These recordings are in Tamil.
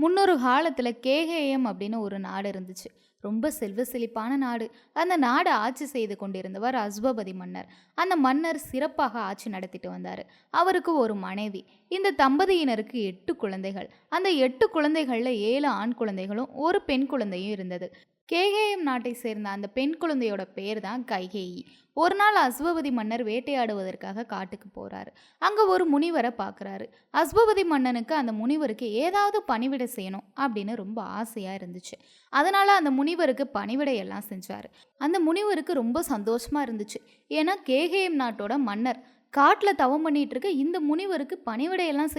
முன்னொரு காலத்தில் கேகேஎம் அப்படின்னு ஒரு நாடு இருந்துச்சு. ரொம்ப செல்வ செழிப்பான நாடு. அந்த நாடு ஆட்சி செய்து கொண்டிருந்தவர் அஸ்வபதி மன்னர். அந்த மன்னர் சிறப்பாக ஆட்சி நடத்திட்டு வந்தார் அவருக்கு ஒரு மனைவி. இந்த தம்பதியினருக்கு எட்டு குழந்தைகள். அந்த எட்டு குழந்தைகளில் ஏழு ஆண் குழந்தைகளும், ஒரு பெண் குழந்தையும் இருந்தது. கேகேஎம் நாட்டை சேர்ந்த அந்த பெண் குழந்தையோட பேர் தான் கைகேயி. ஒரு நாள் அஸ்வபதி மன்னர் வேட்டையாடுவதற்காக காட்டுக்கு போறாரு. அங்க ஒரு முனிவரை பார்க்குறாரு. அஸ்வபதி மன்னனுக்கு அந்த முனிவருக்கு ஏதாவது பணிவிடை செய்யணும் அப்படின்னு ரொம்ப ஆசையா இருந்துச்சு. அதனால அந்த முனிவருக்கு பணிவிடை எல்லாம் செஞ்சாரு. அந்த முனிவருக்கு ரொம்ப சந்தோஷமா இருந்துச்சு. ஏன்னா கேகேஎம் நாட்டோட மன்னர் காட்டில் தவம் பண்ணிட்டு இருக்க இந்த முனிவருக்கு பணிவிடை எல்லாம்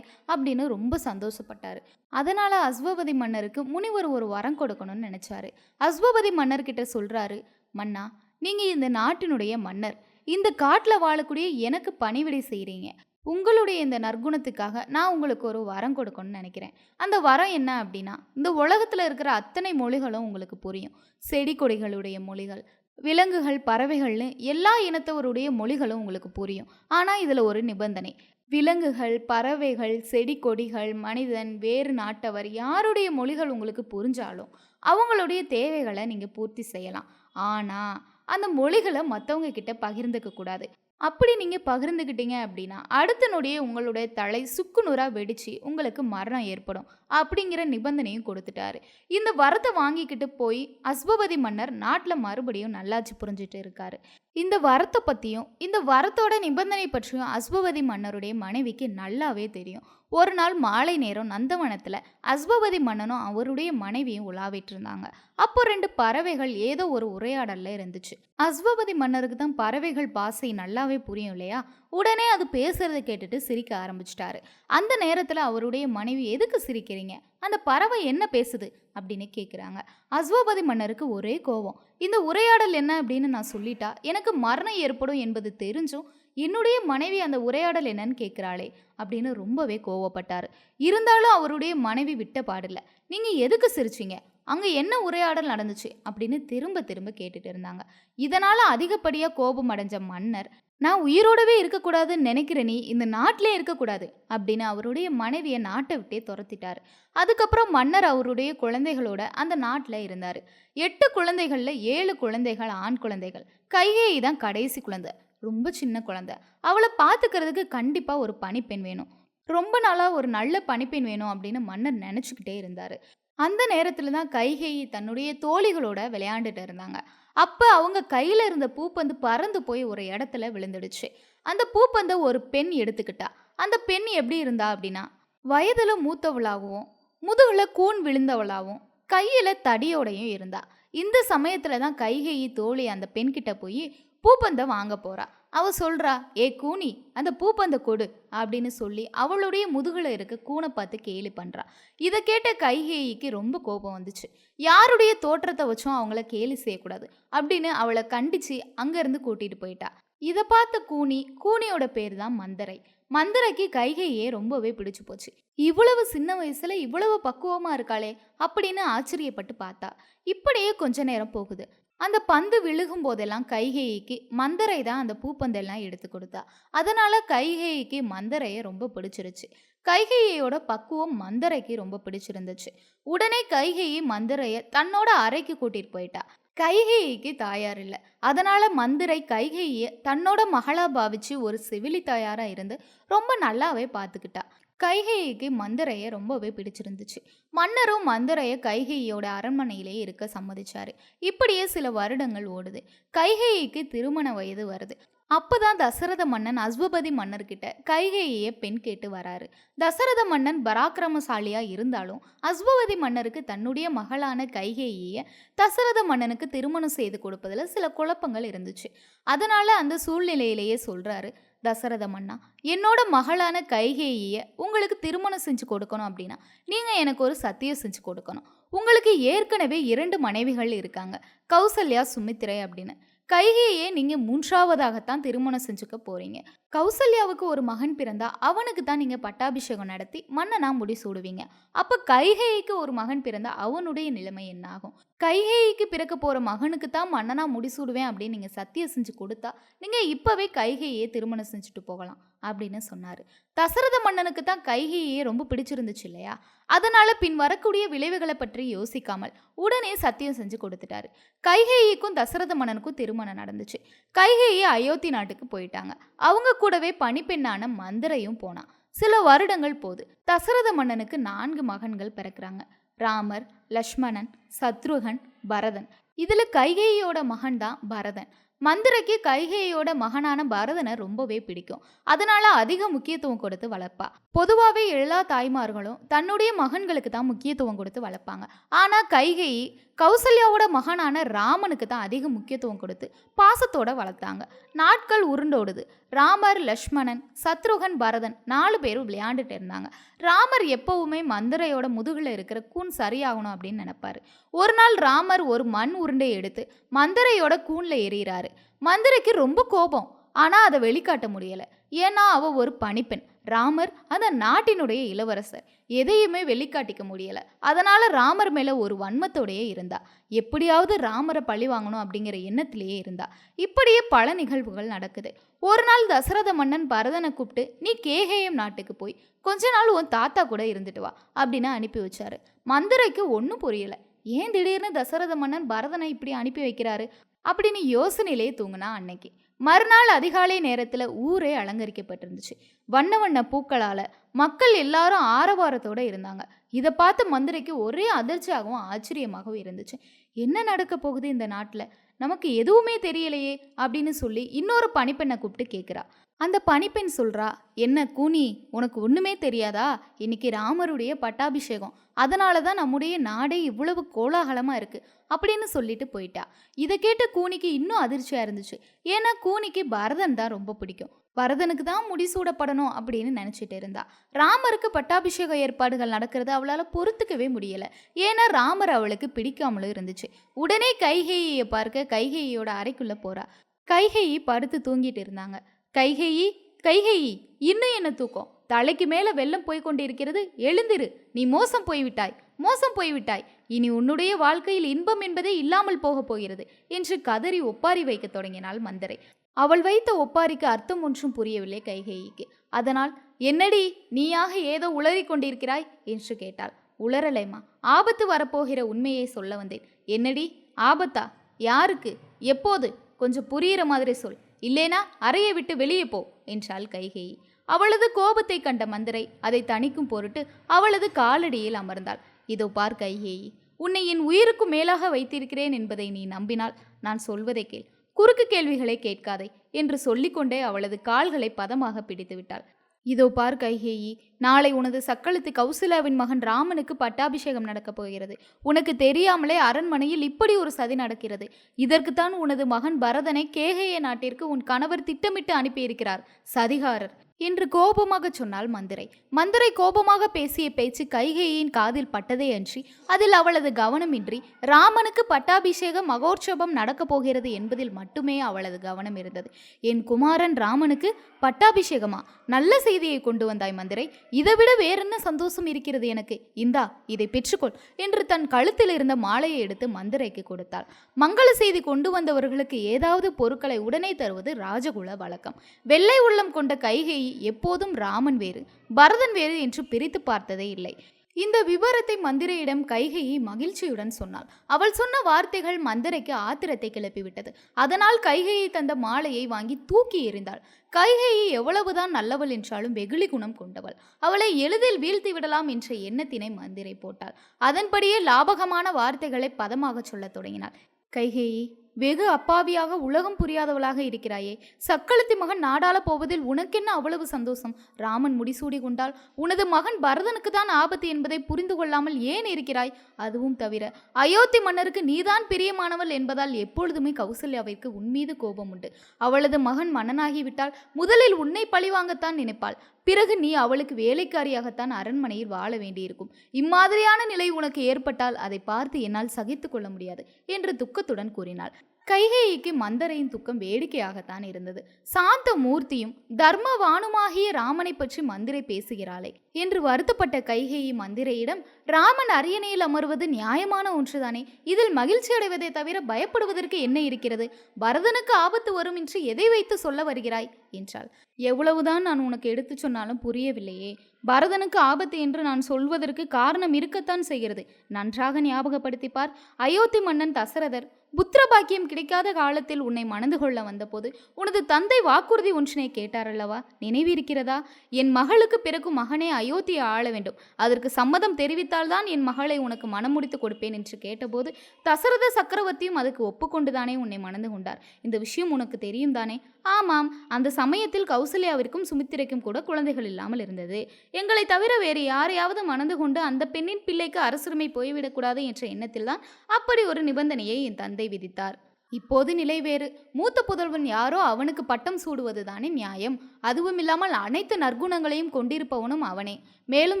அப்படின்னு ரொம்ப சந்தோஷப்பட்டாரு. அதனால அஸ்வபதி மன்னருக்கு முனிவர் ஒரு வரம் கொடுக்கணும்னு நினைச்சாரு. அஸ்வபதி மன்னர்கிட்ட சொல்றாரு மன்னா நீங்கள் இந்த நாட்டினுடைய மன்னர். இந்த காட்டில் வாழக்கூடிய எனக்கு பணிவிடை செய்கிறீங்க உங்களுடைய இந்த நற்குணத்துக்காக நான் உங்களுக்கு ஒரு வரம் கொடுக்கணும்னு நினைக்கிறேன். அந்த வரம் என்ன அப்படின்னா இந்த உலகத்தில் இருக்கிற அத்தனை மொழிகளும் உங்களுக்கு புரியும். செடி கொடிகளுடைய மொழிகள், விலங்குகள், பறவைகள்னு எல்லா இனத்தவருடைய மொழிகளும் உங்களுக்கு புரியும். ஆனால் இதில் ஒரு நிபந்தனை. விலங்குகள், பறவைகள், செடி கொடிகள், மனிதன், வேறு நாட்டவர் யாருடைய மொழிகள் உங்களுக்கு புரிஞ்சாலும் அவங்களுடைய தேவைகளை நீங்கள் பூர்த்தி செய்யலாம். ஆனால் அந்த மொழிகளை மற்றவங்க கிட்ட பகிர்ந்துக்க கூடாது. அப்படி நீங்கள் பகிர்ந்துக்கிட்டீங்க அப்படின்னா அடுத்த நொடியே உங்களுடைய தலை சுக்குநூறாக வெடித்து உங்களுக்கு மரணம் ஏற்படும். அப்படிங்கிற நிபந்தனையும் கொடுத்துட்டாரு. இந்த வரத்தை வாங்கிக்கிட்டு போய் அஸ்வபதி மன்னர் நாட்டில் மறுபடியும் நல்லாச்சு புரிஞ்சிட்டு இருக்காரு. இந்த வரத்தை பற்றியும் இந்த வரத்தோட நிபந்தனை பற்றியும் அஸ்பவதி மன்னருடைய மனைவிக்கு நல்லாவே தெரியும். ஒரு நாள் மாலை நேரம் நந்தவனத்தில் அஸ்பவதி மன்னனும் அவருடைய மனைவியும் உலாவிட்டு இருந்தாங்க. அப்போ ரெண்டு பறவைகள் ஏதோ ஒரு உரையாடலில் இருந்துச்சு. அஸ்பவதி மன்னருக்கு தான் பறவைகள் பாசை நல்லாவே புரியும் இல்லையா? உடனே அது பேசுறதை கேட்டுட்டு சிரிக்க ஆரம்பிச்சிட்டாரு. அந்த நேரத்துல அவருடைய மனைவி எதுக்கு சிரிக்கிறீங்க? அந்த பறவை என்ன பேசுது? அப்படின்னு கேட்குறாங்க அஸ்வபதி மன்னருக்கு ஒரே கோபம் இந்த உரையாடல் என்ன அப்படின்னு நான் சொல்லிட்டா எனக்கு மரணம் ஏற்படும் என்பது தெரிஞ்சும் என்னுடைய மனைவி அந்த உரையாடல் என்னன்னு கேட்குறாளே அப்படின்னு ரொம்பவே கோவப்பட்டார் இருந்தாலும் அவருடைய மனைவி விட்ட பாடில்ல. நீங்க எதுக்கு சிரிச்சீங்க? அங்கே என்ன உரையாடல் நடந்துச்சு? அப்படின்னு திரும்ப திரும்ப கேட்டுட்டு இருந்தாங்க. இதனால் அதிகப்படியாக கோபம் அடைஞ்ச மன்னர் நான் உயிரோடவே இருக்கக்கூடாதுன்னு நினைக்கிற நீ இந்த நாட்டிலே இருக்கக்கூடாது அப்படின்னு அவருடைய மனைவியை நாட்டை விட்டே துரத்திட்டாரு. அதுக்கப்புறம் மன்னர் அவருடைய குழந்தைகளோட அந்த நாட்டில் இருந்தார் எட்டு குழந்தைகளில் ஏழு குழந்தைகள் ஆண் குழந்தைகள். கைகேயி தான் கடைசி குழந்தை. ரொம்ப சின்ன குழந்தை. அவளை பார்த்துக்கிறதுக்கு கண்டிப்பாக ஒரு பணிப்பெண் வேணும். ரொம்ப நாளாக ஒரு நல்ல பணிப்பெண் வேணும் அப்படின்னு மன்னர் நினச்சிக்கிட்டே இருந்தார் அந்த நேரத்தில் தான் கைகேயி தன்னுடைய தோழிகளோட விளையாண்டுட்டு இருந்தாங்க. அப்போ அவங்க கையில் இருந்த பூப்பந்து பறந்து போய் ஒரு இடத்துல விழுந்துடுச்சு. அந்த பூப்பந்தை ஒரு பெண் எடுத்துக்கிட்டா. அந்த பெண் எப்படி இருந்தா அப்படின்னா வயதில் மூத்தவளாகவும், முதுகில் கூன் விழுந்தவளாகவும், கையில் தடியோடையும் இருந்தா. இந்த சமயத்தில் தான் கைகையை தோழி அந்த பெண்கிட்ட போய் பூப்பந்தை வாங்க போறா. அவ சொல்றா ஏ கூனி அந்த பூப்பந்த கொடு அப்படின்னு சொல்லி அவளுடைய முதுகுல இருக்க கூனை பார்த்து கேலி பண்றா. இதை கேட்ட கைகேயிக்கு ரொம்ப கோபம் வந்துச்சு. யாருடைய தோற்றத்தை வச்சும் அவங்கள கேலி செய்யக்கூடாது அப்படின்னு அவளை கண்டிச்சு அங்கிருந்து கூட்டிட்டு போயிட்டா. இதை பார்த்த கூனி கூனியோட பேர் தான் மந்தரை. மந்தரைக்கு கைகையே ரொம்பவே பிடிச்சு போச்சு. இவ்வளவு சின்ன வயசுல இவ்வளவு பக்குவமா இருக்காளே அப்படின்னு ஆச்சரியப்பட்டு பார்த்தா. இப்படியே கொஞ்ச நேரம் போகுது. அந்த பந்து விழுகும் போதெல்லாம் கைகேயிக்கு மந்தரை தான் அந்த பூப்பந்தெல்லாம் எடுத்து கொடுத்தா. அதனால கைகேயிக்கு மந்தரையை ரொம்ப பிடிச்சிருச்சு. கைகையோட பக்குவம் மந்தரைக்கு ரொம்ப பிடிச்சிருந்துச்சு. உடனே கைகையை மந்தரையை தன்னோட அறைக்கு கூட்டிட்டு போயிட்டா. கைகேயிக்கு தாயார் இல்லை அதனால மந்திரை கைகையை தன்னோட மகளா பாவிச்சு ஒரு செவிலி தாயாரா இருந்து ரொம்ப நல்லாவே பார்த்துக்கிட்டா கைகேயிக்கு மந்தரைய ரொம்பவே பிடிச்சிருந்துச்சு. மன்னரும் மந்தரைய கைகேயோட அரண்மனையிலேயே இருக்க சம்மதிச்சாரு. இப்படியே சில வருடங்கள் ஓடுது. கைகேயிக்கு திருமண வயது வருது. அப்போதான் தசரத மன்னன் அஸ்வபதி மன்னர்கிட்ட கைகையை பெண் கேட்டு வராரு. தசரத மன்னன் பராக்கிரமசாலியா இருந்தாலும் அஸ்வபதி மன்னருக்கு தன்னுடைய மகளான கைகேயியை தசரத மன்னனுக்கு திருமணம் செய்து கொடுப்பதில் சில குழப்பங்கள் இருந்துச்சு. அதனால அந்த சூழ்நிலையிலேயே சொல்றாரு தசரத மன்னா என்னோட மகளான கைகேயியை உங்களுக்கு திருமணம் செஞ்சு கொடுக்கணும் அப்படின்னா நீங்கள் எனக்கு ஒரு சத்தியம் செஞ்சு கொடுக்கணும். உங்களுக்கு ஏற்கனவே இரண்டு மனைவிகள் இருக்காங்க. கௌசல்யா, சுமித்திரை அப்படின்னு. கைகேயே நீங்கள் மூன்றாவதாகத்தான் திருமணம் செஞ்சுக்க போகிறீங்க கௌசல்யாவுக்கு ஒரு மகன் பிறந்தா அவனுக்கு தான் நீங்க பட்டாபிஷேகம் நடத்தி மன்னனா முடிசூடுவீங்க. அப்ப கைகேயிக்கு ஒரு மகன் பிறந்தா அவனுடைய நிலைமை என்ன ஆகும்? கைகேயிக்கு பிறக்க போற மகனுக்கு தான் மன்னனா முடிசூடுவேன் அப்படின்னு நீங்க சத்தியம் செஞ்சு கொடுத்தா நீங்க இப்பவே கைகையே திருமணம் செஞ்சுட்டு போகலாம். அப்படின்னு சொன்னார் தசரத மன்னனுக்கு தான் கைகையே ரொம்ப பிடிச்சிருந்துச்சு இல்லையா அதனால பின் வரக்கூடிய விளைவுகளை பற்றி யோசிக்காமல் உடனே சத்தியம் செஞ்சு கொடுத்துட்டாரு கைகேயிக்கும் தசரத மன்னனுக்கும் திருமணம் நடந்துச்சு கைகேயி அயோத்தி நாட்டுக்கு போயிட்டாங்க அவங்க கூடவே பணிப்பெண்ணான மந்திரையும் போனான். சில வருடங்கள் போது தசரத மன்னனுக்கு நான்கு மகன்கள் பிறக்கிறாங்க. ராமர் லக்ஷ்மணன் சத்ருகன் பரதன். இதில் கைகேயியோட மகன் தான் பரதன். மந்திரைக்கு கைகேயோட மகனான பரதனை ரொம்பவே பிடிக்கும். அதனால அதிக முக்கியத்துவம் கொடுத்து வளர்ப்பா. பொதுவாகவே எல்லா தாய்மார்களும் தன்னுடைய மகன்களுக்கு தான் முக்கியத்துவம் கொடுத்து வளர்ப்பாங்க. ஆனால் கைகேயி கௌசல்யாவோட மகனான ராமனுக்கு தான் அதிக முக்கியத்துவம் கொடுத்து பாசத்தோட வளர்த்தாங்க. நாட்கள் உருண்டோடுது ராமர் லக்ஷ்மணன் சத்ருகன் பரதன் நாலு பேரும் விளையாண்டுட்டு இருந்தாங்க. ராமர் எப்பவுமே மந்திரையோட முதுகில் இருக்கிற கூன் சரியாகணும் அப்படின்னு நினைப்பாரு. ஒரு நாள் ராமர் ஒரு மண் உருண்டை எடுத்து மந்திரையோட கூனில் எறிகிறாரு. மந்திரைக்கு ரொம்ப கோபம். ஆனால் அதை வெளிக்காட்ட முடியலை. ஏன்னா அவள் ஒரு பணிப்பெண். ராமர் அந்த நாட்டினுடைய இளவரசர். எதையுமே வெளிக்காட்டிக்க முடியலை. அதனால ராமர் மேலே ஒரு வன்மத்தோடையே இருந்தா. எப்படியாவது ராமரை பழி வாங்கணும் அப்படிங்கிற எண்ணத்திலேயே இருந்தா. இப்படியே பல நிகழ்வுகள் நடக்குது. ஒரு நாள் தசரத மன்னன் பரதனை கூப்பிட்டு நீ கேகேயம் நாட்டுக்கு போய் கொஞ்ச நாள் உன் தாத்தா கூட இருந்துட்டு வா அப்படின்னு அனுப்பி வச்சாரு. மந்திரைக்கு ஒன்றும் புரியல. ஏன் திடீர்னு தசரத மன்னன் பரதனை இப்படி அனுப்பி வைக்கிறாரு? அப்படின்னு யோசனையிலே தூங்கினா அன்னைக்கு. மறுநாள் அதிகாலை நேரத்தில் ஊரே அலங்கரிக்கப்பட்டிருந்துச்சு. வண்ண வண்ண பூக்களால் மக்கள் எல்லாரும் ஆரவாரத்தோட இருந்தாங்க. இதை பார்த்து மந்திரிக்கு ஒரே அதிர்ச்சியாகவும் ஆச்சரியமாகவும் இருந்துச்சு. என்ன நடக்க போகுது இந்த நாட்டில்? நமக்கு எதுவுமே தெரியலையே அப்படின்னு சொல்லி இன்னொரு பணிப்பெண்ணை கூப்பிட்டு கேட்குறா அந்த பணிப்பெண் சொல்றா என்ன கூனி உனக்கு ஒண்ணுமே தெரியாதா? இன்னைக்கு ராமருடைய பட்டாபிஷேகம். அதனால தான் நம்முடைய நாடே இவ்வளவு கோலாகலமா இருக்கு. அப்படின்னு சொல்லிட்டு போயிட்டா. இதை கேட்டு கூனிக்கு இன்னும் அதிர்ச்சியா இருந்துச்சு. ஏன்னா கூனிக்கு பரதன் தான் ரொம்ப பிடிக்கும். பரதனுக்கு தான் முடிசூடப்படணும் அப்படின்னு நினச்சிட்டு இருந்தா. ராமருக்கு பட்டாபிஷேக ஏற்பாடுகள் நடக்கிறது அவளால் பொறுத்துக்கவே முடியல. ஏன்னா ராமர் அவளுக்கு பிடிக்காமலும் இருந்துச்சு. உடனே கைகேயியை பார்க்க கைகேயியோட அறைக்குள்ளே போறா. கைகேயி படுத்து தூங்கிட்டு இருந்தாங்க. கைகேயி கைகேயி இன்னும் என்ன தூக்கம்? தலைக்கு மேல வெள்ளம் போய் கொண்டிருக்கிறது. எழுந்திரு. நீ மோசம் போய்விட்டாய். மோசம் போய்விட்டாய். இனி உன்னுடைய வாழ்க்கையில் இன்பம் என்பதே இல்லாமல் போகப் போகிறது என்று கதறி ஒப்பாரி வைக்கத் தொடங்கினாள் மந்தரை. அவள் வைத்த ஒப்பாரிக்கு அர்த்தம் ஒன்றும் புரியவில்லை கைகேயிக்கு. அதனால் என்னடி நீயாக ஏதோ உளறிக் கொண்டிருக்கிறாய்? என்று கேட்டாள். உளறலைமா ஆபத்து வரப்போகிற உண்மையை சொல்ல வந்தேன். என்னடி? ஆபத்தா? யாருக்கு? எப்போது? கொஞ்சம் புரியிற மாதிரி சொல். இல்லேனா அறையை விட்டு வெளியே போ என்றாள் கைகேயி அவளது கோபத்தை கண்ட மந்திரை அதை தணிக்கும் பொருட்டு அவளது காலடியில் அமர்ந்தாள். இதோ பார் கைகேயி உன்னை என் உயிருக்கும் மேலாக வைத்திருக்கிறேன் என்பதை நீ நம்பினால் நான் சொல்வதை கேள். குறுக்கு கேள்விகளை கேட்காதே என்று சொல்லிக்கொண்டே அவளது கால்களை பதமாக பிடித்து விட்டாள் இதோ பார் கைகேயி நாளை உனது சக்களத்து கௌசலாவின் மகன் ராமனுக்கு பட்டாபிஷேகம் நடக்கப் போகிறது. உனக்கு தெரியாமலே அரண்மனையில் இப்படி ஒரு சதி நடக்கிறது. இதற்குத்தான் உனது மகன் பரதனை கேகேய நாட்டிற்கு உன் கணவர் திட்டமிட்டு அனுப்பியிருக்கிறார். சதிகாரர் என்று கோபமாக சொன்னாள் மந்திரை. மந்திரை கோபமாக பேசிய பேச்சு கைகையின் காதில் பட்டதே அன்றி அதில் அவளது கவனமின்றி ராமனுக்கு பட்டாபிஷேக மகோற்சவம் நடக்கப் போகிறது என்பதில் மட்டுமே அவளது கவனம் இருந்தது. என் குமாரன் ராமனுக்கு பட்டாபிஷேகமா? நல்ல செய்தியை கொண்டு வந்தாய் மந்திரை. இதைவிட வேறென்ன சந்தோஷம் இருக்கிறது எனக்கு? இந்தா இதை பெற்றுக்கொள் என்று தன் கழுத்தில் இருந்த மாலையை எடுத்து மந்திரைக்கு கொடுத்தாள். மங்கள செய்தி கொண்டு வந்தவர்களுக்கு ஏதாவது பொருட்களை உடனே தருவது ராஜகுல வழக்கம். வெள்ளை உள்ளம் கொண்ட கைகையை எப்போதும் ராமன் வேறு பரதன் வேறு என்று பிரித்து பார்த்ததே இல்லை. இந்த விவரத்தை மந்திரையிடம் கைகையை மகிழ்ச்சியுடன் சொன்னாள். அவள் சொன்ன வார்த்தைகள் மந்திரைக்கு ஆத்திரத்தை கிளப்பிவிட்டது. அதனால் கைகையை தந்த மாலையை வாங்கி தூக்கி எறிந்தாள். கைகையை எவ்வளவுதான் நல்லவள் என்றாலும் வெகுளி குணம் கொண்டவள். அவளை எளிதில் வீழ்த்தி விடலாம் என்ற எண்ணத்தினை மந்திரை போட்டாள். அதன்படியே லாபகமான வார்த்தைகளை பதமாக சொல்லத் தொடங்கினாள். கைகேயி வெகு அப்பாவியாக உலகம் புரியாதவளாக இருக்கிறாயே. சக்களத்தி மகன் நாடாள போவதில் உனக்கென்ன அவ்வளவு சந்தோஷம்? ராமன் முடிசூடி கொண்டால் உனது மகன் பரதனுக்கு தான் ஆபத்து என்பதை புரிந்து கொள்ளாமல் ஏன் இருக்கிறாய்? அதுவும் தவிர அயோத்தி மன்னருக்கு நீதான் பிரியமானவள் என்பதால் எப்பொழுதுமே கௌசல்யாவிற்கு உன்மீது கோபம் உண்டு அவளது மகன் மன்னனாகிவிட்டால் முதலில் உன்னை பழிவாங்கத்தான் நினைப்பாள். பிறகு நீ அவளுக்கு வேலைக்காரியாகத்தான் அரண்மனையில் வாழ வேண்டியிருக்கும். இம்மாதிரியான நிலை உனக்கு ஏற்பட்டால் அதை பார்த்து என்னால் சகித்து கொள்ள முடியாது என்று துக்கத்துடன் கூறினாள். கைகேயிக்கு மந்தரையின் துக்கம் வேடிக்கையாகத்தான் இருந்தது. சாந்த மூர்த்தியும் தர்மவானுமாகிய ராமனை பற்றி மந்திரை பேசுகிறாளே என்று வருத்தப்பட்ட கைகேயி மந்திரையிடம் ராமன் அரியணையில் அமர்வது நியாயமான ஒன்றுதானே? இதில் மகிழ்ச்சி அடைவதை தவிர பயப்படுவதற்கு என்ன இருக்கிறது? பரதனுக்கு ஆபத்து வரும் என்று எதை வைத்து சொல்ல வருகிறாய்? என்றாள். எவ்வளவுதான் நான் உனக்கு எடுத்துச் சொன்னாலும் புரியவில்லையே. பரதனுக்கு ஆபத்து என்று நான் சொல்வதற்கு காரணம் இருக்கத்தான் செய்கிறது. நன்றாக ஞாபகப்படுத்திப்பார் அயோத்தி மன்னன் தசரதர் புத்திரபாக்கியம் கிடைக்காத காலத்தில் உன்னை மணந்து கொள்ள வந்தபோது உனது தந்தை வாக்குறுதி ஒன்றினை கேட்டாரல்லவா? நினைவிருக்கிறதா என் மகளுக்கு பிறக்கும் மகனே அயோத்தியை ஆள வேண்டும். அதற்கு சம்மதம் தெரிவித்தால்தான் என் மகளை உனக்கு மனம் முடித்து கொடுப்பேன் என்று கேட்டபோது தசரத சக்கரவர்த்தியும் அதுக்கு ஒப்புக்கொண்டுதானே உன்னை மணந்து கொண்டார். இந்த விஷயம் உனக்கு தெரியும் தானே? ஆமாம் அந்த சமயத்தில் கௌசல்யாவிற்கும் சுமித்திரைக்கும் கூட குழந்தைகள் இல்லாமல் இருந்தது. எங்களை தவிர வேறு யாரையாவது மணந்து கொண்டு அந்த பெண்ணின் பிள்ளைக்கு அரசுரிமை போய்விடக்கூடாது என்ற எண்ணத்தில் தான் அப்படி ஒரு நிபந்தனையை என் தந்தை விதித்தார். இப்போது நிலை வேறு. மூத்த புதல்வன் யாரோ அவனுக்கு பட்டம் சூடுவது தானே நியாயம். அதுவும் இல்லாமல் அனைத்து நற்குணங்களையும் கொண்டிருப்பவனும் அவனே. மேலும்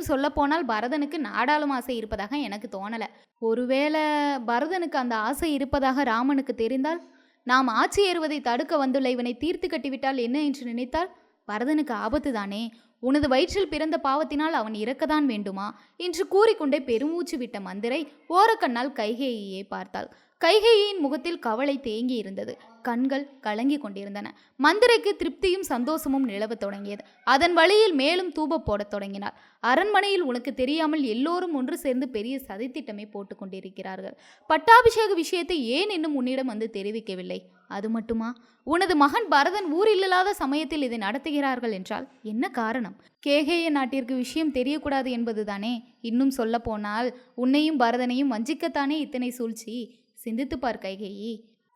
சொல்லப்போனால் பரதனுக்கு நாடாளும் ஆசை இருப்பதாக எனக்கு தோணல. ஒருவேளை பரதனுக்கு அந்த ஆசை இருப்பதாக ராமனுக்கு தெரிந்தால்? நாம் ஆட்சி ஏறுவதை தடுக்க வந்துள்ள இவனை தீர்த்து கட்டிவிட்டால் என்ன என்று நினைத்தால் பரதனுக்கு ஆபத்து தானே? உனது வயிற்றில் பிறந்த பாவத்தினால் அவன் இறக்கதான் வேண்டுமா? என்று கூறிக்கொண்டே பெருமூச்சு விட்ட மந்திரை ஓரக்கண்ணால் கைகேயியை பார்த்தாள். கைகேயின் முகத்தில் கவலை தேங்கி இருந்தது கண்கள் கலங்கி கொண்டிருந்தன. மந்திரைக்கு திருப்தியும் சந்தோஷமும் நிலவத் தொடங்கியது. அதன் வழியில் மேலும் தூப போடத் தொடங்கினார். அரண்மனையில் உனக்கு தெரியாமல் எல்லோரும் ஒன்று சேர்ந்து பெரிய சதித்திட்டமே போட்டுக் கொண்டிருக்கிறார்கள். பட்டாபிஷேக விஷயத்தை ஏன் இன்னும் உன்னிடம் வந்து தெரிவிக்கவில்லை? அது மட்டுமா? உனது மகன் பரதன் ஊரில் இல்லாத சமயத்தில் இதை நடத்துகிறார்கள் என்றால் என்ன காரணம்? கேகேய நாட்டிற்கு விஷயம் தெரியக்கூடாது என்பதுதானே? இன்னும் சொல்ல போனால் உன்னையும் பரதனையும் வஞ்சிக்கத்தானே இத்தனை சூழ்ச்சி? சிந்தித்துப் பார்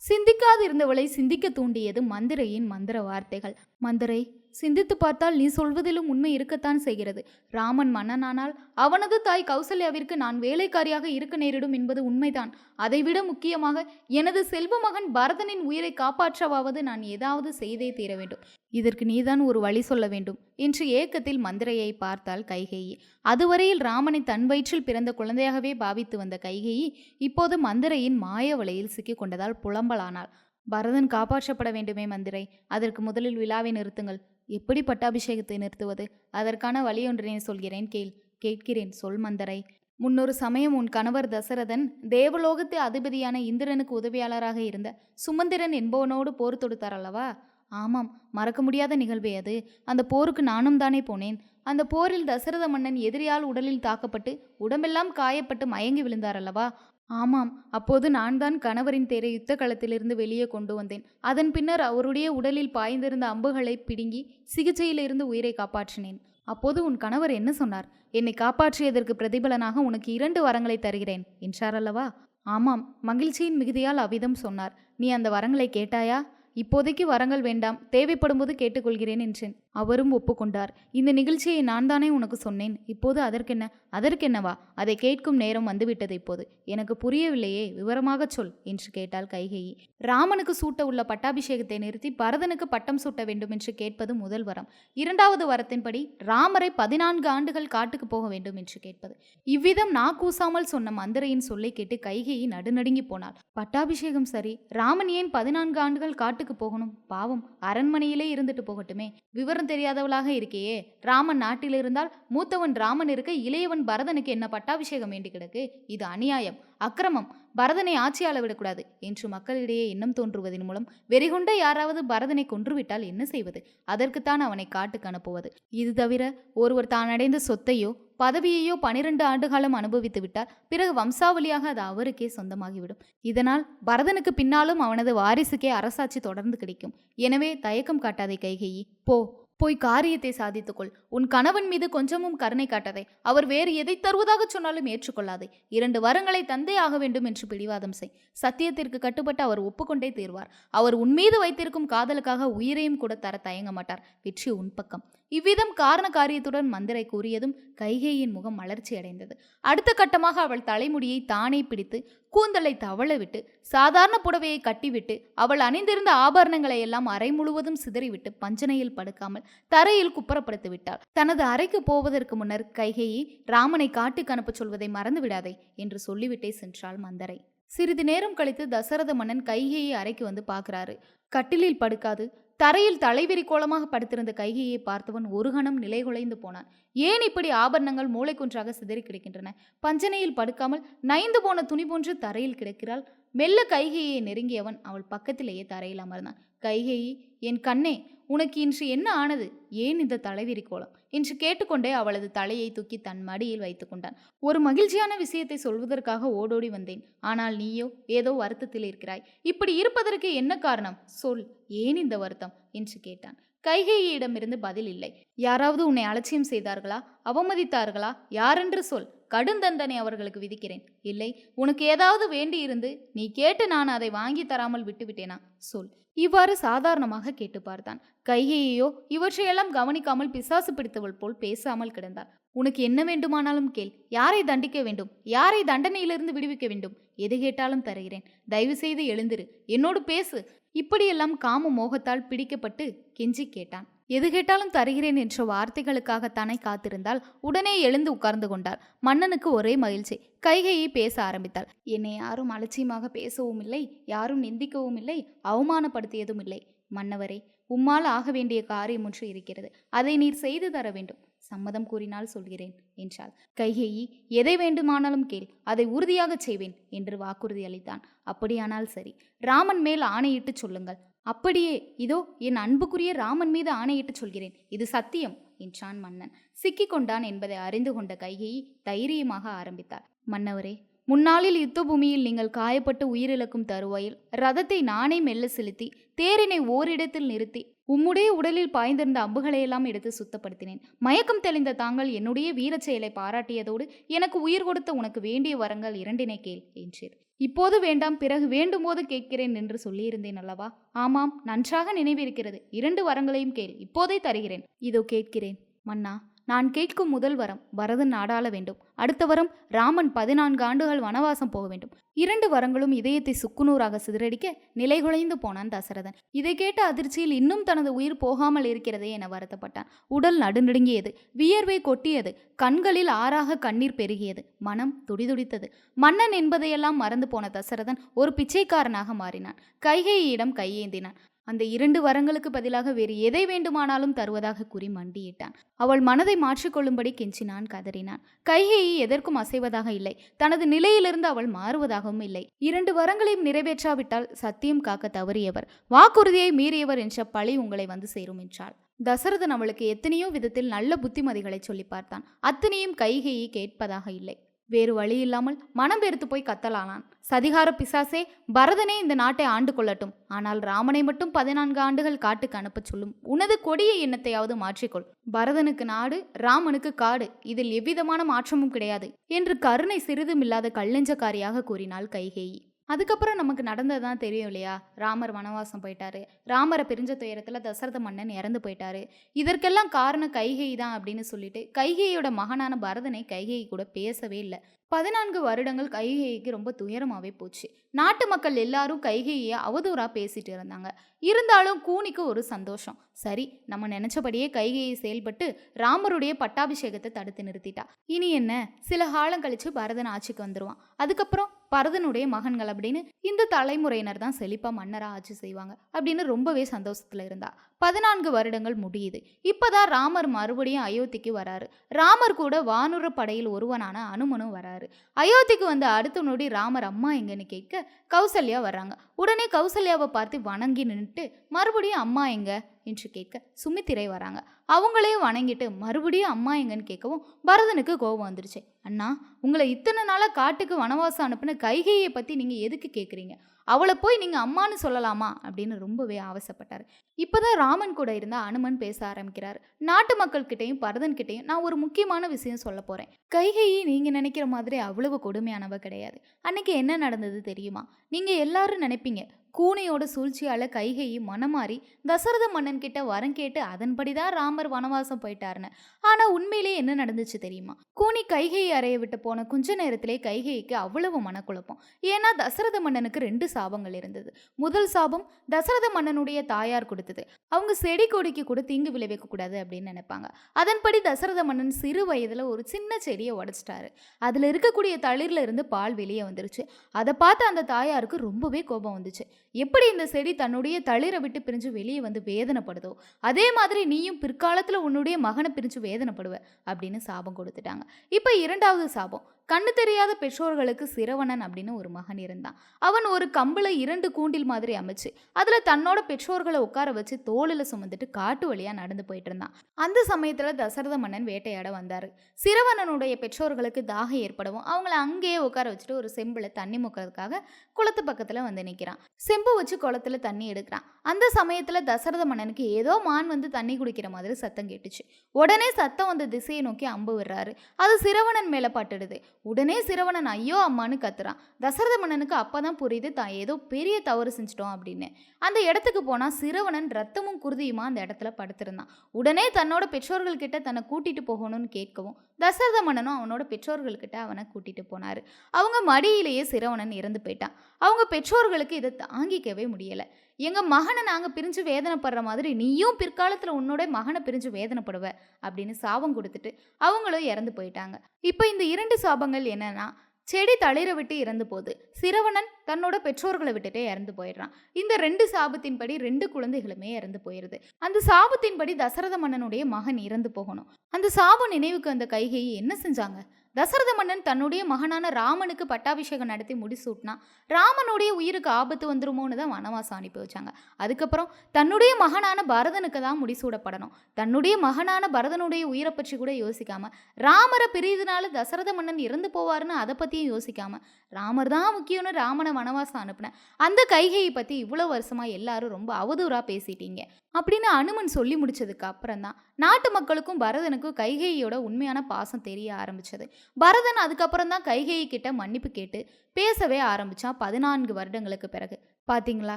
சிந்திக்காதிருந்தவளை சிந்திக்க தூண்டியது மந்திரையின் மந்திர வார்த்தைகள். மந்திரை சிந்தித்து பார்த்தால் நீ சொல்வதிலும் உண்மை இருக்கத்தான் செய்கிறது. ராமன் மன்னனானால் அவனது தாய் கௌசல்யாவிற்கு நான் வேலைக்காரியாக இருக்க நேரிடும் என்பது உண்மைதான். அதைவிட முக்கியமாக எனது செல்வ மகன் பரதனின் உயிரை காப்பாற்றவாவது நான் ஏதாவது செய்தே தீர வேண்டும். இதற்கு நீதான் ஒரு வழி சொல்ல வேண்டும். என்று ஏக்கத்தில் மந்திரையை பார்த்தாள் கைகேயி. அதுவரையில் ராமனை தன் வயிற்றில் பிறந்த குழந்தையாகவே பாவித்து வந்த கைகேயி இப்போது மந்திரையின் மாய வலையில் சிக்கிக் கொண்டதால் புலம்பலானாள். பரதன் காப்பாற்றப்பட வேண்டுமே மந்திரை. அதற்கு முதலில் விழாவை நிறுத்துங்கள். எப்படி பட்டாபிஷேகத்தை நிறுத்துவது? அதற்கான வழியொன்றினை சொல்கிறேன். கேள். கேட்கிறேன். சொல் மந்தரை. முன்னொரு சமயம் உன் கணவர் தசரதன் தேவலோகத்து அதிபதியான இந்திரனுக்கு உதவியாளராக இருந்த சுமந்திரன் என்பவனோடு போர் தொடுத்தார் அல்லவா ஆமாம். மறக்க முடியாத நிகழ்வே அது. அந்த போருக்கு நானும் தானே போனேன். அந்த போரில் தசரத மன்னன் எதிரியால் உடலில் தாக்கப்பட்டு உடம்பெல்லாம் காயப்பட்டு மயங்கி விழுந்தார் அல்லவா ஆமாம் அப்போது நான் தான் கணவரின் தேரை யுத்த களத்திலிருந்து வெளியே கொண்டு வந்தேன். அதன் பின்னர் அவருடைய உடலில் பாய்ந்திருந்த அம்புகளை பிடுங்கி சிகிச்சையிலிருந்து உயிரை காப்பாற்றினேன். அப்போது உன் கணவர் என்ன சொன்னார்? என்னை காப்பாற்றியதற்கு பிரதிபலனாக உனக்கு இரண்டு வரங்களை தருகிறேன் என்றார் அல்லவா? ஆமாம் மகிழ்ச்சியின் மிகுதியால் அவ்விதம் சொன்னார். நீ அந்த வரங்களை கேட்டாயா? இப்போதைக்கு வரங்கள் வேண்டாம் தேவைப்படும்போது கேட்டுக்கொள்கிறேன் என்றேன். அவரும் ஒப்புக்கொண்டார். இந்த நிகழ்ச்சியை நான் தானே உனக்கு சொன்னேன். இப்போது அதற்கென்ன அதற்கென்னவா? அதை கேட்கும் நேரம் வந்துவிட்டது இப்போது. எனக்கு புரியவில்லையே விவரமாகச் சொல் என்று கேட்டாள் கைகேயி. ராமனுக்கு சூட்ட உள்ள பட்டாபிஷேகத்தை நிறுத்தி பரதனுக்கு பட்டம் சூட்ட வேண்டும் என்று கேட்பது முதல் வரம். இரண்டாவது வரத்தின்படி ராமரை பதினான்கு ஆண்டுகள் காட்டுக்கு போக வேண்டும் என்று கேட்பது. இவ்விதம் நா கூசாமல் சொன்ன மந்திரையின் சொல்லை கேட்டு கைகையை நடுநடுங்கி போனாள். பட்டாபிஷேகம் சரி ராமன் ஏன் பதினான்கு ஆண்டுகள் காட்டுக்கு போகணும்? பாவம் அரண்மனையிலே இருந்துட்டு போகட்டுமே. விவரம் தெரியாதவளாக இருக்கையே. ராமன் நாட்டில் இருந்தால் மூத்தவன் ராமன் இருக்க இளையவன் பரதனுக்கு என்ன பட்டாபிஷேகம் வேண்டி கிடக்கு? இது அநியாயம். அக்கிரமம். பரதனை ஆட்சியாள விடக்கூடாது என்று மக்களிடையே எண்ணம் தோன்றுவதன் மூலம் வெறிகொண்ட யாராவது பரதனை கொன்றுவிட்டால் என்ன செய்வது? அதற்குத்தான் அவனை காட்டுக்கு அனுப்புவது. இது தவிர ஒருவர் தான் அடைந்த சொத்தையோ பதவியையோ பனிரெண்டு ஆண்டுகாலம் அனுபவித்து விட்டால் பிறகு வம்சாவளியாக அது அவருக்கே சொந்தமாகிவிடும். இதனால் பரதனுக்கு பின்னாலும் அவனது வாரிசுக்கே அரசாட்சி தொடர்ந்து கிடைக்கும். எனவே தயக்கம் காட்டாதே கைகையி. போ. போய் காரியத்தை சாதித்துக்கொள். உன் கணவன் மீது கொஞ்சமும் கருணை காட்டதை. அவர் வேறு எதை தருவதாக சொன்னாலும் ஏற்றுக்கொள்ளாதே. இரண்டு வரங்களை தந்தே ஆக வேண்டும் என்று பிடிவாதம் செய். சத்தியத்திற்கு கட்டுப்பட்டு அவர் ஒப்புக்கொண்டே தீர்வார். அவர் உன் மீது வைத்திருக்கும் காதலுக்காக உயிரையும் கூட தர தயங்க மாட்டார். வெற்றி உன் பக்கம். இவ்விதம் காரண காரியத்துடன் மந்திரை கூறியதும் கைகேயின் முகம் மலர்ச்சி அடைந்தது அடுத்த கட்டமாக அவள் தலைமுடியை தானே பிடித்து கூந்தலை தவளவிட்டு சாதாரண புடவையை கட்டிவிட்டு அவள் அணிந்திருந்த ஆபரணங்களை எல்லாம் அறை முழுவதும் சிதறிவிட்டு பஞ்சனையில் படுக்காமல் தரையில் குப்புறப்படுத்தி விட்டாள். தனது அறைக்கு போவதற்கு முன்னர் கைகையை ராமனை காட்டுக்கு அனுப்பச் சொல்வதை மறந்து விடாதே என்று சொல்லிவிட்டே சென்றாள் மந்தரை. சிறிது நேரம் கழித்து தசரத மன்னன் கைகையை அறைக்கு வந்து பார்க்கறாரு. கட்டிலில் படுக்காது தரையில் தலைவிரி கோலமாக படுத்திருந்த கைகையை பார்த்தவன் ஒரு கணம் நிலைகுலைந்து போனான். ஏன் இப்படி ஆபரணங்கள் மூளைக்குன்றாக சிதறி கிடக்கின்றன? பஞ்சனையில் படுக்காமல் நைந்து போன துணி போன்று தரையில் கிடக்கிறாள். மெல்ல கைகையை நெருங்கியவன் அவள் பக்கத்திலேயே தரையில் அமர்ந்தான். கைகையை என் கண்ணே உனக்கு இன்று என்ன ஆனது? ஏன் இந்த தலைவிரி கோலம் என்று கேட்டுக்கொண்டே அவளது தலையை தூக்கி தன் மடியில் வைத்து கொண்டான். ஒரு மகிழ்ச்சியான விஷயத்தை சொல்வதற்காக ஓடோடி வந்தேன். ஆனால் நீயோ ஏதோ வருத்தத்தில் இருக்கிறாய். இப்படி இருப்பதற்கு என்ன காரணம்? சொல். ஏன் இந்த வருத்தம்? என்று கேட்டான். கைகேயிடமிருந்து பதில் இல்லை. யாராவது உன்னை அலட்சியம் செய்தார்களா? அவமதித்தார்களா? யாரென்று சொல். கடுந்தண்டனை அவர்களுக்கு விதிக்கிறேன். இல்லை. உனக்கு ஏதாவது வேண்டியிருந்து நீ கேட்டு நான் அதை வாங்கி தராமல் விட்டுவிட்டேனா? சொல். இவ்வாறு சாதாரணமாக கேட்டு பார்த்தான். கையையோ இவற்றையெல்லாம் கவனிக்காமல் பிசாசு பிடித்தவள் போல் பேசாமல் கிடந்தாள். உனக்கு என்ன வேண்டுமானாலும் கேள். யாரை தண்டிக்க வேண்டும்? யாரை தண்டனையிலிருந்து விடுவிக்க வேண்டும்? எது கேட்டாலும் தருகிறேன். தயவு செய்து எழுந்திரு. என்னோடு பேசு. இப்படியெல்லாம் காம மோகத்தால் பிடிக்கப்பட்டு கெஞ்சி கேட்டான். எது கேட்டாலும் தருகிறேன் என்ற வார்த்தைகளுக்காக தானே காத்திருந்தால் உடனே எழுந்து உட்கார்ந்து கொண்டார் மன்னனுக்கு ஒரே மகிழ்ச்சி. கைகையை பேச ஆரம்பித்தாள். என்னை யாரும் அலட்சியமாக பேசவும் இல்லை. யாரும் நிந்திக்கவும் இல்லை. அவமானப்படுத்தியதும் இல்லை. மன்னவரே உம்மால் ஆக வேண்டிய காரியம் ஒன்று இருக்கிறது. அதை நீர் செய்து தர வேண்டும். சம்மதம் கூறினால் சொல்கிறேன் என்றாள். கைகேயி எதை வேண்டுமானாலும் கேள். அதை உறுதியாகச் செய்வேன் என்று வாக்குறுதி அளித்தான். அப்படியானால் சரி. ராமன் மேல் ஆணையிட்டு சொல்லுங்கள். அப்படியே இதோ என் அன்புக்குரிய ராமன் மீது ஆணையிட்டு சொல்கிறேன். இது சத்தியம் என்றான் மன்னன். சிக்கிக் கொண்டான் என்பதை அறிந்து கொண்ட கைகையை தைரியமாக ஆரம்பித்தார். மன்னவரே முன்னாளில் யுத்த பூமியில் நீங்கள் காயப்பட்டு உயிரிழக்கும் தருவாயில் ரதத்தை நானே மெல்ல செலுத்தி தேரினை ஓரிடத்தில் நிறுத்தி உம்முடைய உடலில் பாய்ந்திருந்த அம்புகளையெல்லாம் எடுத்து சுத்தப்படுத்தினேன். மயக்கம் தெளிந்த தாங்கள் என்னுடைய வீரச் செயலை பாராட்டியதோடு எனக்கு உயிர் கொடுத்த உனக்கு வேண்டிய வரங்கள் இரண்டினை கேள் என்றீர். இப்போது வேண்டாம் பிறகு வேண்டும்போது கேட்கிறேன் என்று சொல்லியிருந்தேன் அல்லவா? ஆமாம் நன்றாக நினைவிருக்கிறது. இரண்டு வரங்களையும் கேள் இப்போதே தருகிறேன். இதோ கேட்கிறேன். மன்னா நான் கேட்கும் முதல் வரம் பரதன் நாடாள வேண்டும். அடுத்த வரம் ராமன் பதினான்கு ஆண்டுகள் வனவாசம் போக வேண்டும். இரண்டு வரங்களும் இதயத்தை சுக்குநூறாக சிதறடிக்க நிலைகுலைந்து போனான் தசரதன். இதை கேட்ட அதிர்ச்சியில் இன்னும் தனது உயிர் போகாமல் இருக்கிறதே என வருத்தப்பட்டான். உடல் நடுநடுங்கியது வியர்வை கொட்டியது கண்களில் ஆறாக கண்ணீர் பெருகியது மனம் துடிதுடித்தது. மன்னன் என்பதையெல்லாம் மறந்து போன தசரதன் ஒரு பிச்சைக்காரனாக மாறினான். கைகையிடம் கையேந்தினான். அந்த இரண்டு வரங்களுக்கு பதிலாக வேறு எதை வேண்டுமானாலும் தருவதாக கூறி மண்டியிட்டான். அவள் மனதை மாற்றிக்கொள்ளும்படி கெஞ்சினான் கதறினான். கைகையை எதற்கும் அசைவதாக இல்லை. தனது நிலையிலிருந்து அவள் மாறுவதாகவும் இல்லை. இரண்டு வரங்களையும் நிறைவேற்றாவிட்டால் சத்தியம் காக்க தவறியவர். வாக்குறுதியை மீறியவர் என்ற பழி உங்களை வந்து சேரும் என்றாள். தசரதன் அவளுக்கு எத்தனையோ விதத்தில் நல்ல புத்திமதிகளை சொல்லி பார்த்தான். அத்தனையும் கைகையை கேட்பதாக இல்லை. வேறு வழி இல்லாமல் மனம் வெறுத்து போய் கத்தலானான். சதிகார பிசாசே பரதனே இந்த நாட்டை ஆண்டு கொள்ளட்டும். ஆனால் ராமனை மட்டும் பதினான்கு ஆண்டுகள் காட்டுக்கு அனுப்பச் சொல்லும். உனது கொடிய எண்ணத்தையாவது மாற்றிக்கொள். பரதனுக்கு நாடு ராமனுக்கு காடு. இதில் எவ்விதமான மாற்றமும் கிடையாது என்று கருணை சிறிதுமில்லாத கல்லெஞ்சக்காரியாக கூறினாள் கைகேயி. அதுக்கப்புறம் நமக்கு நடந்ததுதான் தெரியும் இல்லையா? ராமர் வனவாசம் போயிட்டாரு. ராமரை பிரிஞ்ச துயரத்தில் தசரத மன்னன் இறந்து போயிட்டாரு. இதற்கெல்லாம் காரணம் கைகை தான் அப்படின்னு சொல்லிட்டு கைகையோட மகனான பரதனை கைகை கூட பேசவே இல்லை. பதினான்கு வருடங்கள் கைகேயிக்கு ரொம்ப துயரமாகவே போச்சு. நாட்டு மக்கள் எல்லாரும் கைகேயை அவதூறாக பேசிட்டு இருந்தாங்க. இருந்தாலும் கூனிக்கு ஒரு சந்தோஷம். சரி நம்ம நினச்சபடியே கைகேயை செயல்பட்டு ராமருடைய பட்டாபிஷேகத்தை தடுத்து நிறுத்திட்டா. இனி என்ன? சில காலம் கழிச்சு பரதன் ஆட்சிக்கு வந்துடுவான் அதுக்கப்புறம் பரதனுடைய மகன்கள் அப்படின்னு இந்த தலைமுறையினர் தான் செழிப்பாக மன்னராக ஆட்சி செய்வாங்க அப்படின்னு ரொம்பவே சந்தோஷத்தில் இருந்தா. பதினான்கு வருடங்கள் முடியுது. இப்போதான் ராமர் மறுபடியும் அயோத்திக்கு வராரு. ராமர் கூட வானுர படையில் ஒருவனான அனுமனும் வராரு. அயோத்திக்கு வந்த அடுத்த நொடி ராமர் அம்மா எங்கன்னு கேட்க கௌசல்யா வர்றாங்க. உடனே கௌசல்யாவை பார்த்து வணங்கி நின்றுட்டு மறுபடியும் அம்மா எங்க? என்று கேட்க சுமித்திரை வராங்க. அவங்களே வணங்கிட்டு மறுபடியும் அம்மா எங்கன்னு கேட்கவும் பரதனுக்கு கோபம் வந்துருச்சு. அண்ணா உங்களை இத்தனை நாளாக காட்டுக்கு வனவாசம் அனுப்பின கைகையை பற்றி நீங்கள் எதுக்கு கேட்குறீங்க அவளை போய் நீங்கள் அம்மான்னு சொல்லலாமா? அப்படின்னு ரொம்பவே ஆசைப்பட்டார் இப்போதான் ராமன் கூட இருந்த அனுமன் பேச ஆரம்பிக்கிறார். நாட்டு மக்கள்கிட்டையும் பரதன்கிட்டையும் நான் ஒரு முக்கியமான விஷயம் சொல்ல போகிறேன் கைகையை நீங்கள் நினைக்கிற மாதிரி அவ்வளவு கொடுமையானவ கிடையாது. அன்னைக்கு என்ன நடந்தது தெரியுமா? நீங்கள் எல்லாரும் நினைப்பீங்க கூனையோட சூழ்ச்சியால் கைகையை மனமாறி தசரத மன்னன் கிட்ட வரம் கேட்டு அதன்படி தான் ராமர் வனவாசம் போயிட்டாருன்னு. ஆனால் உண்மையிலேயே என்ன நடந்துச்சு தெரியுமா? கூனி கைகையை அறைய விட்டு போன கொஞ்ச நேரத்திலே கைகைக்கு அவ்வளவு மனக்குழப்பம். ஏன்னா தசரத மன்னனுக்கு ரெண்டு சாபங்கள் இருந்தது. முதல் சாபம் தசரத மன்னனுடைய தாயார் கொடுத்தது. அவங்க செடி கொடிக்கு கூட தீங்கு விளைவிக்க கூடாது அப்படின்னு நினைப்பாங்க. அதன்படி தசரத மன்னன் சிறு வயதுல ஒரு சின்ன செடியை உடைச்சிட்டாரு. அதுல இருக்கக்கூடிய தளிர்ல இருந்து பால் வெளியே வந்துருச்சு. அதை பார்த்து அந்த தாயாருக்கு ரொம்பவே கோபம் வந்துச்சு. எப்படி இந்த செடி தன்னுடைய தளிரை விட்டு பிரிஞ்சு வெளியே வந்து வேதனைப்படுதோ? அதே மாதிரி நீயும் பிற்காலத்துல உன்னுடைய மகனை பிரிஞ்சு வேதனைப்படுவ அப்படின்னு சாபம் கொடுத்துட்டாங்க. இப்போ இரண்டாவது சாபம் கண்ணு தெரியாத பெற்றோர்களுக்கு சிரவணன் அப்படின்னு ஒரு மகன் இருந்தான். அவன் ஒரு கம்பளை இரண்டு கூண்டில் மாதிரி அமைச்சு அதில் தன்னோட பெற்றோர்களை உட்கார வச்சு தோளில் சுமந்துட்டு காட்டு வழியாக நடந்து போயிட்டு இருந்தான். அந்த சமயத்தில் தசரத மன்னன் வேட்டையாட வந்தார். சிரவணனுடைய பெற்றோர்களுக்கு தாகம் ஏற்படவும் அவங்கள அங்கேயே உட்கார வச்சுட்டு ஒரு செம்பில் தண்ணி முக்கிறதுக்காக குளத்து பக்கத்தில் வந்து நிற்கிறான் செம்பு வச்சு குளத்துல தண்ணி எடுக்கிறான். அந்த சமயத்தில் தசரத மன்னனுக்கு ஏதோ மான் வந்து தண்ணி குடிக்கிற மாதிரி சத்தம் கேட்டுச்சு. உடனே சத்தம் வந்த திசையை நோக்கி அம்பு விடுறாரு. அது சிரவணன் மேலே பட்டுடுது. உடனே சிரவணன் ஐயோ அம்மான்னு கத்துறான். தசரத மன்னனுக்கு அப்பதான் புரியுது தான் ஏதோ பெரிய தவறு செஞ்சிட்டோம் அப்படின்னு. அந்த இடத்துக்கு போனால் சிரவணன் ரத்தமும் குருதியுமா அந்த இடத்துல படுத்திருந்தான். உடனே தன்னோட பெற்றோர்கள்கிட்ட தன்னை கூட்டிட்டு போகணும்னு கேட்கவும் தசரத மன்னனும் அவனோட பெற்றோர்கள்கிட்ட அவனை கூட்டிட்டு போனார். அவங்க மடியிலேயே சிரவணன் இறந்து போயிட்டான். அவங்க பெற்றோர்களுக்கு இதை தாங்கிக்கவே முடியலை. எங்கள் மகனை நாங்கள் பிரிஞ்சு வேதனைப்படுற மாதிரி நீயும் பிற்காலத்தில் உன்னோட மகனை பிரிஞ்சு வேதனைப்படுவ அப்படின்னு சாபம் கொடுத்துட்டு அவங்களும் இறந்து போயிட்டாங்க. இப்போ இந்த இரண்டு சாபங்கள் என்னன்னா செடி தளிர விட்டு இறந்து போகுது. சிரவணன் தன்னோட பெற்றோர்களை விட்டுட்டே இறந்து போயிடுறான். இந்த ரெண்டு சாபத்தின்படி ரெண்டு குழந்தைகளுமே இறந்து போயிருது. அந்த சாபத்தின்படி தசரத மன்னனுடைய மகன் இறந்து போகணும். அந்த சாபம் நினைவுக்கு அந்த கைகையை என்ன செஞ்சாங்க? தசரத மன்னன் தன்னுடைய மகனான ராமனுக்கு பட்டாபிஷேகம் நடத்தி முடிசூட்டினா ராமனுடைய உயிருக்கு ஆபத்து வந்துருமோன்னு தான் வனவாசம் அனுப்பி வச்சாங்க. அதுக்கப்புறம் தன்னுடைய மகனான பரதனுக்கு தான் முடிசூடப்படணும். தன்னுடைய மகனான பரதனுடைய உயிரை பற்றி கூட யோசிக்காம ராமரை பிரியதுனால தசரத மன்னன் இறந்து போவாருன்னு அதை பற்றியும் யோசிக்காம ராமர் தான் முக்கியம்னு ராமனை வனவாசம் அனுப்பினேன். அந்த கைகையை பற்றி இவ்வளோ வருஷமாக எல்லாரும் ரொம்ப அவதூறாக பேசிட்டீங்க. அப்படின்னு அனுமன் சொல்லி முடிச்சதுக்கு அப்புறம் தான் நாட்டு மக்களுக்கும் பரதனுக்கும் கைகையோட உண்மையான பாசம் தெரிய ஆரம்பிச்சது. பரதன் அதுக்கப்புறம் தான் கைகேயி கிட்ட மன்னிப்பு கேட்டு பேசவே ஆரம்பிச்சான் பதினான்கு வருடங்களுக்கு பிறகு. பாத்தீங்களா?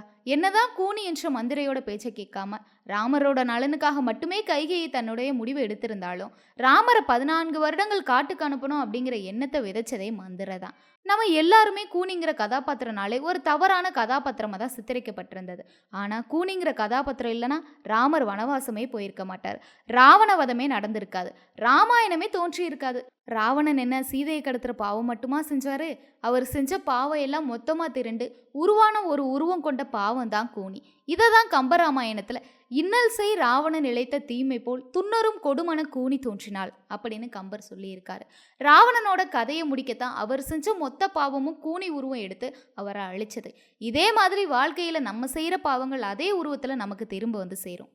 என்னதான் கூனி என்ற மந்திரையோட பேச்சை கேட்காம ராமரோட நலனுக்காக மட்டுமே கைகையை தன்னுடைய முடிவு எடுத்திருந்தாலும் ராமரை பதினான்கு வருடங்கள் காட்டுக்கு அனுப்பணும் அப்படிங்கிற எண்ணத்தை விதைச்சதே மந்திரை தான் நம்ம எல்லாருமே கூனிங்கிற கதாபாத்திரனாலே ஒரு தவறான கதாபாத்திரமாக தான் சித்தரிக்கப்பட்டிருந்தது. ஆனால் கூனிங்கிற கதாபாத்திரம் இல்லைன்னா ராமர் வனவாசமே போயிருக்க மாட்டார். ராவணவதமே நடந்திருக்காது. ராமாயணமே தோன்றி இருக்காது. ராவணன் என்ன சீதையை கடத்துகிற பாவம் மட்டுமா செஞ்சார்? அவர் செஞ்ச பாவம் எல்லாம் மொத்தமாக திரண்டு உருவான ஒரு உருவம் கொண்ட பாவம் தான் கூனி. இதை தான் கம்பராமாயணத்தில் இன்னல் செய் ராவணன் இழைத்த தீமை போல் துன்னரும் கொடுமன கூனி தோன்றினாள் அப்படின்னு கம்பர் சொல்லியிருக்காரு. ராவணனோட கதையை முடிக்கத்தான் அவர் செஞ்ச மொத்த பாவமும் கூனி உருவம் எடுத்து அவரை அழிச்சது. இதே மாதிரி வாழ்க்கையில் நம்ம செய்கிற பாவங்கள் அதே உருவத்தில் நமக்கு திரும்ப வந்து சேரும்.